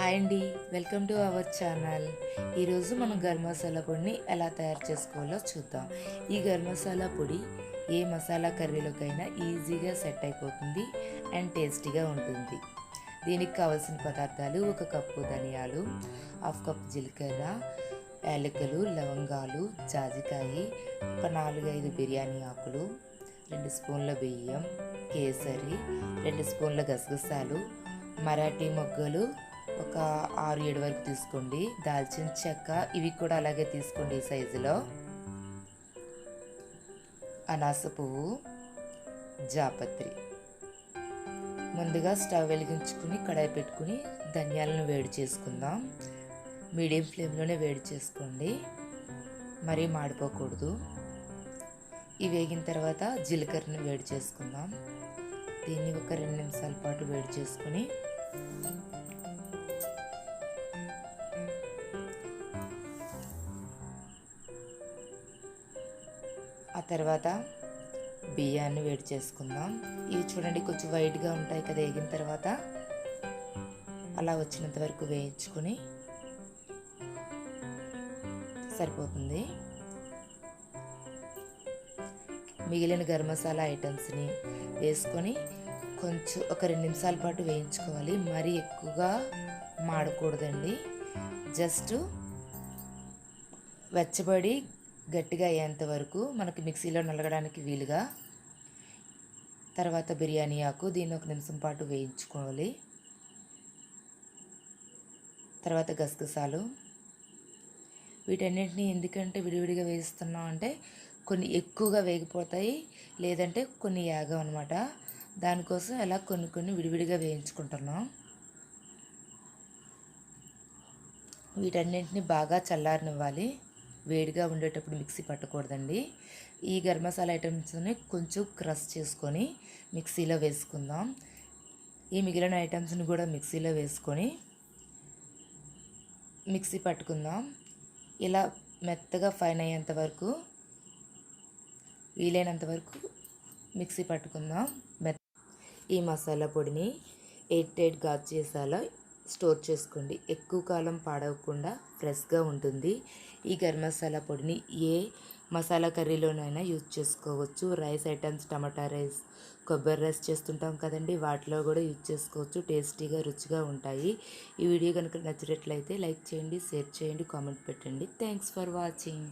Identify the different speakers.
Speaker 1: Hi అండి. Welcome to our channel. ఈరోజు మనం గరం మసాలా పొడిని ఎలా తయారు చేసుకోవాలో చూద్దాం. ఈ గరం మసాలా పొడి ఏ మసాలా కర్రీలోకైనా ఈజీగా సెట్ అయిపోతుంది అండ్ టేస్టీగా ఉంటుంది. దీనికి కావలసిన పదార్థాలు ఒక కప్పు ధనియాలు హాఫ్ కప్ జీలకర్ర యాలకులు లవంగాలు జాజికాయి ఒక నాలుగైదు బిర్యానీ ఆకులు రెండు స్పూన్ల బియ్యం కేసరి రెండు స్పూన్ల గసగసాలు మరాఠీ మొగ్గలు ఒక ఆరు ఏడు వరకు తీసుకోండి. దాల్చిన చెక్క ఇవి కూడా అలాగే తీసుకోండి ఈ సైజులో. అనాస పువ్వు జాపత్రి. ముందుగా స్టవ్ వెలిగించుకుని కడాయి పెట్టుకుని ధనియాలను వేడి చేసుకుందాం. మీడియం ఫ్లేమ్లోనే వేడి చేసుకోండి. మరీ మాడిపోకూడదు. ఇవి వేగిన తర్వాత జీలకర్రని వేడి చేసుకుందాం. దీన్ని ఒక రెండు నిమిషాల పాటు వేడి చేసుకుని ఆ తర్వాత బియ్యాన్ని వేడి చేసుకుందాం. ఇవి చూడండి కొంచెం వైట్గా ఉంటాయి కదా వేగిన తర్వాత. అలా వచ్చినంత వరకు వేయించుకొని సరిపోతుంది. మిగిలిన గరం మసాలా ఐటమ్స్ని వేసుకొని కొంచెం ఒక రెండు నిమిషాల పాటు వేయించుకోవాలి. మరీ ఎక్కువగా మాడకూడదండి. జస్ట్ వెచ్చబడి గట్టిగా అయ్యేంత వరకు మనకి మిక్సీలో నలగడానికి వీలుగా తర్వాత బిర్యానీ ఆకు దీన్ని ఒక నిమిషం పాటు వేయించుకోవాలి. తర్వాత గసగసాలు. వీటన్నింటినీ ఎందుకంటే విడివిడిగా వేస్తున్నాం అంటే కొన్ని ఎక్కువగా వేగిపోతాయి లేదంటే కొన్ని యాగం అనమాట దానికోసం అలా కొన్ని కొన్ని విడివిడిగా వేయించుకుంటున్నాం. వీటన్నింటినీ బాగా చల్లారనివ్వాలి. వేడిగా ఉండేటప్పుడు మిక్సీ పట్టకూడదండి. ఈ గరం మసాలా ఐటమ్స్ని కొంచెం క్రష్ చేసుకొని మిక్సీలో వేసుకుందాం. ఈ మిగిలిన ఐటమ్స్ని కూడా మిక్సీలో వేసుకొని మిక్సీ పట్టుకుందాం. ఇలా మెత్తగా ఫైన్ అయ్యేంత వరకు వీలైనంత వరకు మిక్సీ పట్టుకుందాం. మెత్త ఈ మసాలా పొడిని ఎయిట్ ఎయిట్ గాజు చేసాలో స్టోర్ చేసుకోండి. ఎక్కువ కాలం పాడవకుండా ఫ్రెష్గా ఉంటుంది. ఈ గరం మసాలా పొడిని ఏ మసాలా కర్రీలోనైనా యూజ్ చేసుకోవచ్చు. రైస్ ఐటమ్స్ టమాటా రైస్ కొబ్బరి రైస్ చేస్తుంటాం కదండి. వాటిలో కూడా యూజ్ చేసుకోవచ్చు. టేస్టీగా రుచిగా ఉంటాయి. ఈ వీడియో కనుక నచ్చినట్లయితే లైక్ చేయండి షేర్ చేయండి కామెంట్ పెట్టండి. Thanks for watching.